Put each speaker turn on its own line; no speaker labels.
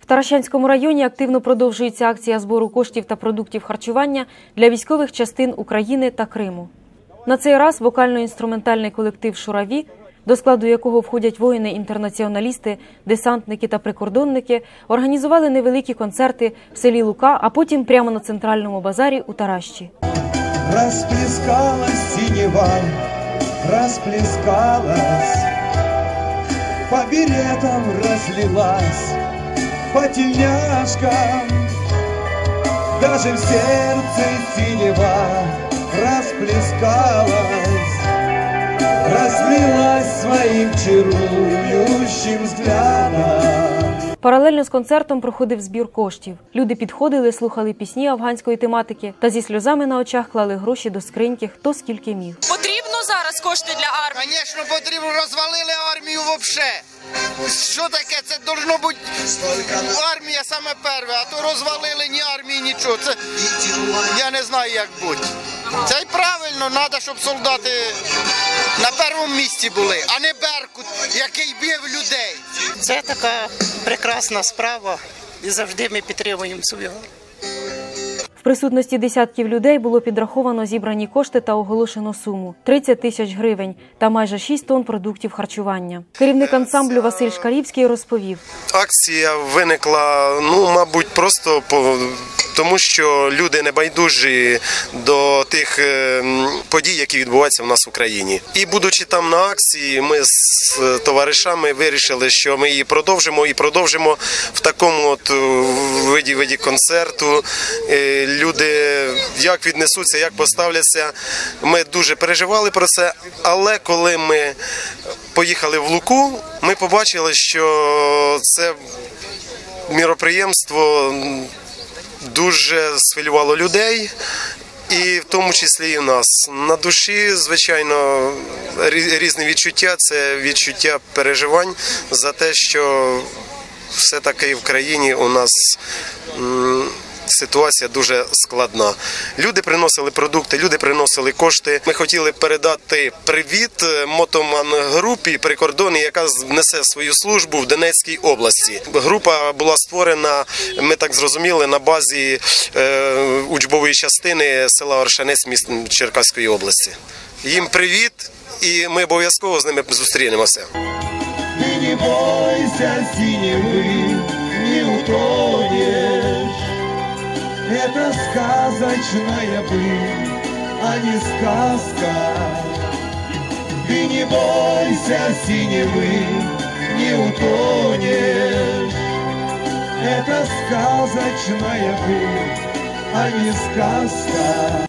В Таращанському районі активно продовжується акція збору коштів та продуктів харчування для військових частин України та Криму. На цей раз вокально-інструментальний колектив Шураві, до складу якого входять воїни-інтернаціоналісти, десантники та прикордонники, організували невеликі концерти в селі Лука, а потім прямо на центральному базарі у Таращі.
Расплескалась синева, расплескалась, По беретам разлилась, по тельняшкам, Даже в сердце синева расплескалась, Разлилась своим чарующим взглядом.
Паралельно з концертом проходив збір коштів. Люди підходили, слухали пісні афганської тематики та зі сльозами на очах клали гроші до скриньки, хто скільки міг.
Потрібно зараз кошти для армії.
Звісно, потрібно розвалили армію вообще. Що таке? Це должно бути армія саме перше, а то розвалили ні армії, нічого. Це я не знаю, як бути. Це й правильно, треба, щоб солдати на першому місці були, а не Беркут, який бив людей.
Це така прекрасна справа, і завжди ми підтримуємо свого.
В присутності десятків людей було підраховано зібрані кошти та оголошено суму 30 тисяч гривень та майже 6 тонн продуктів харчування. Керівник ансамблю Василь Шкарівський розповів.
акція виникла, ну, мабуть, просто по. Тому що люди не байдужі до тих е, подій, які відбуваються в нас в Україні. І будучи там на акції, ми з е, товаришами вирішили, що ми її продовжимо і продовжимо в такому от е, виді виді концерту. Люди як віднесуться, як поставляться. Ми дуже переживали про це. Але коли ми поїхали в Луку, ми побачили, що це міроприємство дуже схвилювало людей. І в тому числі і нас на душі, звичайно, рі- різні відчуття. Це відчуття переживань за те, що все-таки в країні у нас ситуація дуже складна. Люди приносили продукти, люди приносили кошти. Ми хотіли передати привіт е, мотоман групі прикордонні, яка несе свою службу в Донецькій області. Група була створена, ми так зрозуміли, на базі е, учбової частини села Оршанець міст Черкаської області. Їм привіт, і ми обов'язково з ними зустрінемося.
Ты не бойся синевы, не утонешь. Это сказочная быль, а не сказка. Ты не бойся синевы, не утонешь. Это сказочная быль, а не сказка.